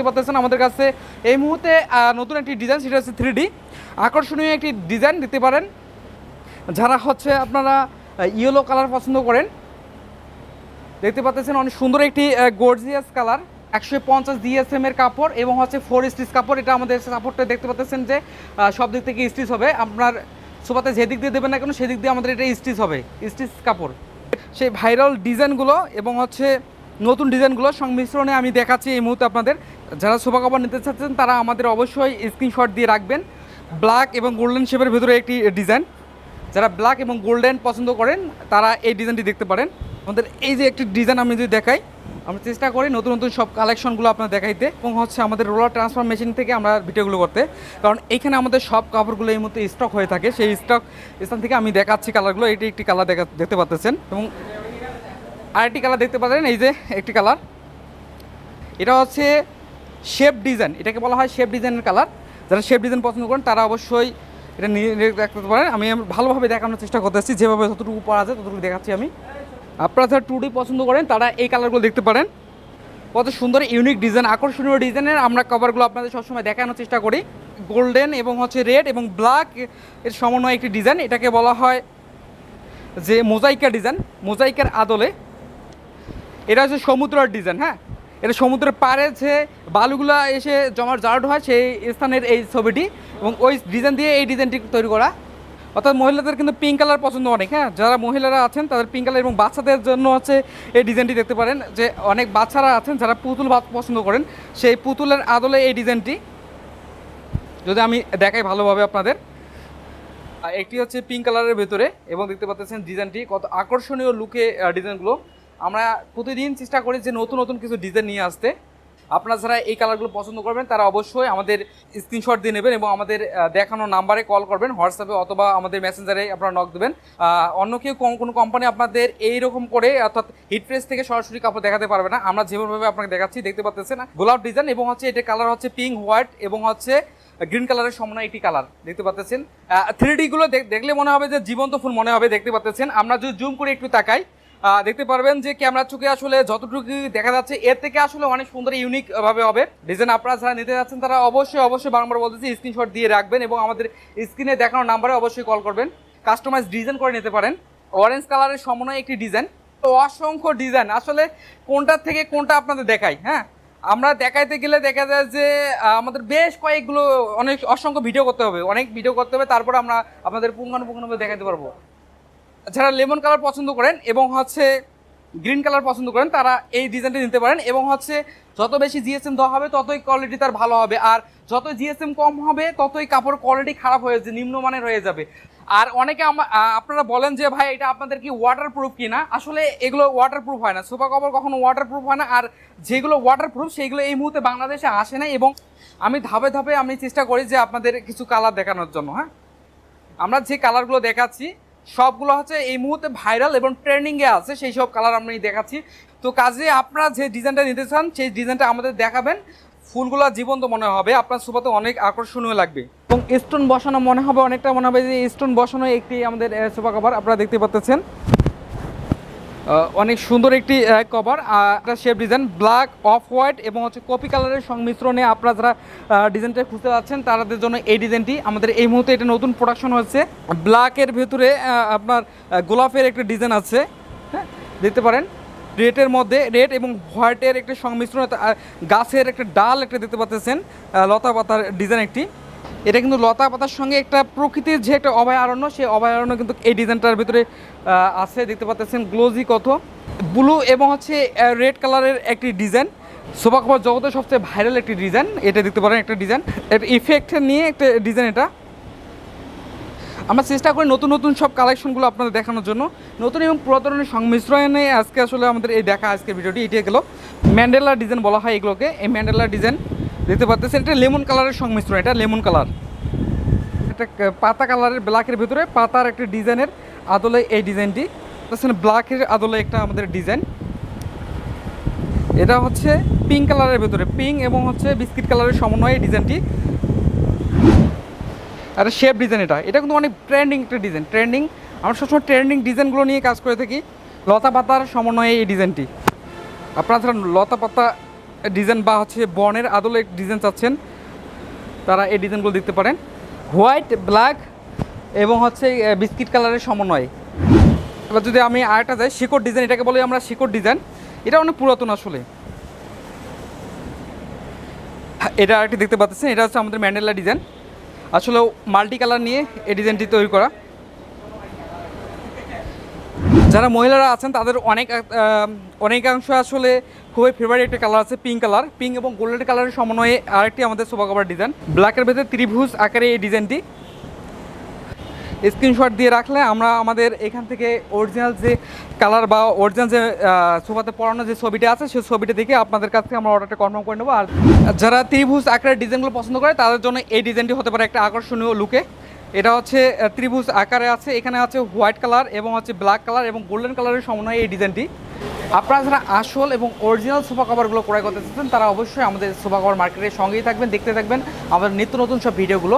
দেখতে পাচ্ছেন আমাদের কাছে। এই মুহূর্তে নতুন একটি ডিজাইন সেটা হচ্ছে থ্রি আকর্ষণীয় একটি ডিজাইন দিতে পারেন। যারা হচ্ছে আপনারা ইয়েলো কালার পছন্দ করেন, দেখতে পাচ্ছেন অনেক সুন্দর একটি গর্জিয়াস কালার একশো পঞ্চাশ ডিএসএম এর কাপড় এবং হচ্ছে ফোর স্টিচ কাপড়। এটা আমাদের কাপড়টা দেখতে পাচ্ছেন যে সব দিক থেকে স্টিচ হবে। আপনার সোফাতে যেদিক দিয়ে দেবেন না কেন, সেদিক দিয়ে আমাদের এটা স্টিচ হবে স্টিচ কাপড়। সেই ভাইরাল ডিজাইনগুলো এবং হচ্ছে নতুন ডিজাইনগুলো সংমিশ্রণে আমি দেখাচ্ছি এই মুহূর্তে আপনাদের। যারা সোফা কাপড় নিতে চাচ্ছেন, তারা আমাদের অবশ্যই স্ক্রিনশট দিয়ে রাখবেন। ব্ল্যাক এবং গোল্ডেন শেপের ভেতরে একটি ডিজাইন যারা ব্ল্যাক এবং গোল্ডেন পছন্দ করেন, তারা এই ডিজাইনটি দেখতে পারেন। আমাদের এই যে একটি ডিজাইন আমি যদি দেখাই, আমরা চেষ্টা করি নতুন নতুন সব কালেকশনগুলো আপনার দেখাইতে এবং হচ্ছে আমাদের রোলার ট্রান্সফার মেশিন থেকে আমরা ভিডিওগুলো করতে। কারণ এইখানে আমাদের সব কাপড়গুলো এই মুহূর্তে স্টক হয়ে থাকে। সেই স্টক স্থান থেকে আমি দেখাচ্ছি কালারগুলো এটি একটি কালার দেখা দেখতে পাচ্ছেন। এবং আরেকটি কালার দেখতে পাচ্ছেন, এই যে একটি কালার এটা হচ্ছে শেপ ডিজাইন এটাকে বলা হয় শেপ ডিজাইনের কালার যারা শেপ ডিজাইন পছন্দ করেন, তারা অবশ্যই এটা নিয়ে দেখতে পারেন। আমি ভালোভাবে দেখানোর চেষ্টা করতেছি, যেভাবে যতটুকু পারা যায় ততটুকু দেখাচ্ছি আমি। আপনারা যারা টু পছন্দ করেন, তারা এই কালারগুলো দেখতে পারেন। কত সুন্দর ইউনিক ডিজাইন আকর্ষণীয় ডিজাইনের আমরা কভারগুলো আপনাদের সবসময় দেখানোর চেষ্টা করি। গোল্ডেন এবং হচ্ছে রেড এবং ব্ল্যাক এর সমন্বয় একটি ডিজাইন এটাকে বলা হয় যে মোজাইকা ডিজাইন মোজাইকার আদলে এটা হচ্ছে সমুদ্রের ডিজাইন হ্যাঁ? এটা সমুদ্রের পাড়ে যে বালুগুলা এসে জমার জার্ড হয়, সেই স্থানের এই ছবিটি এবং ওই ডিজাইন দিয়ে এই ডিজাইনটি তৈরি করা। অর্থাৎ মহিলাদের কিন্তু পিঙ্ক কালার পছন্দ অনেক হ্যাঁ? যারা মহিলারা আছেন, তাদের পিঙ্ক কালার এবং বাচ্চাদের জন্য হচ্ছে এই ডিজাইনটি দেখতে পারেন যে অনেক বাচ্চারা আছেন, যারা পুতুল বা- পছন্দ করেন, সেই পুতুলের আদলে এই ডিজাইনটি যদি আমি দেখাই ভালোভাবে আপনাদের। একটি হচ্ছে পিঙ্ক কালারের ভেতরে, এবং দেখতে পাচ্ছেন ডিজাইনটি কত আকর্ষণীয় লুকে ডিজাইনগুলো আমরা প্রতিদিন চেষ্টা করি যে নতুন নতুন কিছু ডিজাইন নিয়ে আসতে। আপনারা যারা এই কালারগুলো পছন্দ করবেন, তারা অবশ্যই আমাদের স্ক্রিনশট দিয়ে নেবেন এবং আমাদের দেখানো নাম্বারে কল করবেন হোয়াটসঅ্যাপে অথবা আমাদের মেসেঞ্জারে আপনারা নক দেবেন। অন্য কেউ কোন- কোম্পানি আপনাদের এই রকম করে অর্থাৎ হিট প্রেস থেকে সরাসরি কাপড় দেখাতে পারবে না। আমরা যেভাবে আপনাকে দেখাচ্ছি, দেখতে পাচ্ছেন গোলাপ ডিজাইন এবং হচ্ছে এটার কালার হচ্ছে পিঙ্ক হোয়াইট এবং হচ্ছে গ্রিন কালারের সমন্বয় একটি কালার দেখতে পাচ্ছেন থ্রি ডি গুলো দেখ- দেখলে মনে হবে যে জীবন্ত ফুল মনে হবে, দেখতে পাচ্ছেন আমরা যদি জুম করে একটু তাকাই দেখতে পারবেন যে ক্যামেরার চোখে আসলে যতটুকু দেখা যাচ্ছে, এর থেকে আসলে অনেক সুন্দর ইউনিক ভাবে হবে। ডিজাইন আপনারা যারা নিতে যাচ্ছেন, তারা অবশ্যই অবশ্যই বারবার বলতেছি স্ক্রিনশট দিয়ে রাখবেন এবং আমাদের স্ক্রিনে দেখানো নাম্বারে অবশ্যই কল করবেন। কাস্টমাইজ ডিজাইন করে নিতে পারেন। অরেঞ্জ কালারের সমন্বয় একটি ডিজাইন অসংখ্য ডিজাইন আসলে কোনটার থেকে কোনটা আপনাদের দেখাই হ্যাঁ? আমরা দেখাইতে গেলে দেখা যায় যে আমাদের বেশ কয়েকগুলো অনেক, অসংখ্য ভিডিও করতে হবে। অনেক ভিডিও করতে হবে, তারপর আমরা আপনাদের পুঙ্খানুপুঙ্খানুভাবে দেখাতে পারব। যারা লেমন কালার পছন্দ করেন এবং হচ্ছে গ্রিন কালার পছন্দ করেন, তারা এই ডিজাইনটা নিতে পারেন এবং হচ্ছে যত বেশি জিএসএম দেওয়া হবে, ততই কোয়ালিটি তার ভালো হবে। আর যত জিএসএম কম হবে, ততই কাপড় কোয়ালিটি খারাপ হয়ে যাবে, নিম্নমানের হয়ে যাবে। আর অনেকে আপনারা বলেন যে, ভাই, এটা আপনাদের কি ওয়াটার প্রুফ কিনা? আসলে এগুলো ওয়াটার প্রুফ হয় না। সোফা কাপড় কখনো ওয়াটার প্রুফ হয় না, আর যেগুলো ওয়াটার প্রুফ সেইগুলো এই মুহূর্তে বাংলাদেশে আসে না এবং আমি ধাপে ধাপে আমি চেষ্টা করি যে আপনাদের কিছু কালার দেখানোর জন্য হ্যাঁ? আমরা যে কালারগুলো দেখাচ্ছি সবগুলো হচ্ছে এই মুহূর্তে ভাইরাল এবং ট্রেন্ডিংয়ে আছে, সেই সব কালার আমি দেখাচ্ছি। তো কাজে আপনারা যে ডিজাইনটা নিতে চান, সেই ডিজাইনটা আমাদের দেখাবেন। ফুলগুলো জীবন্ত মনে হবে, আপনার সুপাতে অনেক আকর্ষণীয় লাগবে। এবং স্টোন বসানো মনে হবে, অনেকটা মনে হবে যে স্টোন বসানো একটি আমাদের সোফা কভার আপনারা দেখতে পাচ্ছেন। অনেক সুন্দর একটি কভার একটা shape design black off white এবং হচ্ছে কপি কালারের সংমিশ্রণে আপনারা যারা ডিজাইনটা খুঁজতে যাচ্ছেন তাদের জন্য এই ডিজাইনটি আমাদের এই মুহূর্তে এটা নতুন প্রোডাকশন হচ্ছে ব্ল্যাকের ভেতরে আপনার গোলাপের একটা ডিজাইন আছে। হ্যাঁ দেখতে পারেন। রেডের মধ্যে রেড এবং হোয়াইটের একটা সংমিশ্রণ গাছের একটা ডাল একটা দেখতে পাচ্ছেন লতা পাতার ডিজাইন একটি। এটা কিন্তু লতা পাতার সঙ্গে একটা প্রকৃতির যে একটা অভয়ারণ্য, সেই অভয়ারণ্য কিন্তু এই ডিজাইনটার ভিতরে আছে। দেখতে পাচ্ছেন গ্লোজি কত। ব্লু এবং হচ্ছে রেড কালারের একটি ডিজাইন। সোফা কভার জগতের সবচেয়ে ভাইরাল একটি ডিজাইন। এটা দেখতে পারেন একটা ডিজাইন। একটা ইফেক্ট নিয়ে একটা ডিজাইন এটা। আমরা চেষ্টা করি নতুন নতুন সব কালেকশনগুলো আপনাদের দেখানোর জন্য। নতুন এবং পুরাতনের সংমিশ্রণে আজকে আসলে আমাদের এই দেখা, আজকের ভিডিওটি এটি গেলো। ম্যান্ডেলা ডিজাইন বলা হয় এগুলোকে। এই ম্যান্ডেলা ডিজাইন দেখতে পাচ্ছেন এটা লেমন কালারের সংমিশ্রণ, এটা লেমন কালার। এটা পাতা কালারের, ব্ল্যাকের ভিতরে পাতার একটা ডিজাইনের আদলে এই ডিজাইনটি। দেখছেন ব্ল্যাকের আদলে একটা আমাদের ডিজাইন। এটা হচ্ছে পিঙ্ক কালারের ভিতরে, পিঙ্ক এবং হচ্ছে বিস্কিট কালারের সমন্বয়ে এই ডিজাইনটি। আর শেপ ডিজাইন এটা। এটা কিন্তু অনেক ট্রেন্ডিং একটা ডিজাইন, ট্রেন্ডিং। আমরা সবসময় ট্রেন্ডিং ডিজাইনগুলো নিয়ে কাজ করে থাকি। লতা পাতার সমন্বয়ে এই ডিজাইনটি। আপনারা যারা লতা পাতা ডিজাইন বা হচ্ছে বনের আদলে ডিজাইন চাচ্ছেন, তারা এই ডিজাইনগুলো দেখতে পারেন। হোয়াইট ব্ল্যাক এবং হচ্ছে বিস্কিট কালারের সমন্বয়। এবার যদি আমি আরেকটা যাই, শিকড় ডিজাইন এটাকে বলি আমরা শিকড় ডিজাইন এটা অনেক পুরাতন আসলে। এটা আরেকটি দেখতে পাচ্ছেন, এটা হচ্ছে আমাদের ম্যান্ডেলা ডিজাইন আসলে মাল্টি কালার নিয়ে এই ডিজাইনটি তৈরি করা। যারা মহিলারা আছেন, তাদের অনেক অনেকাংশ আসলে খুবই ফেভারিট একটা কালার আছে পিঙ্ক কালার পিঙ্ক এবং গোল্ডেন কালারের সমন্বয়ে আরেকটি আমাদের সোফা কভার ডিজাইন ব্ল্যাকের ভেতরে ত্রিভুজ আকারে এই ডিজাইনটি স্ক্রিনশট দিয়ে রাখলে আমরা আমাদের এখান থেকে অরিজিনাল যে কালার বা অরিজিনাল যে সোফাতে পড়ানো যে ছবিটা আছে সেই ছবিটা দেখে আপনাদের কাছ থেকে আমরা অর্ডারটা কনফার্ম করে নেব। আর যারা ত্রিভুজ আকারের ডিজাইনগুলো পছন্দ করে, তাদের জন্য এই ডিজাইনটি হতে পারে একটা আকর্ষণীয় লুকে এটা হচ্ছে ত্রিভুজ আকারে আছে, এখানে আছে হোয়াইট কালার এবং হচ্ছে ব্ল্যাক কালার এবং গোল্ডেন কালারের সমন্বয়ে এই ডিজাইনটি। আপনারা যারা আসল এবং অরিজিনাল সোফা কভারগুলো ক্রয় করতে চাচ্ছেন, তারা অবশ্যই আমাদের সোফা কভার মার্কেটের সঙ্গেই থাকবেন, দেখতে থাকবেন আমাদের নিত্য নতুন সব ভিডিওগুলো।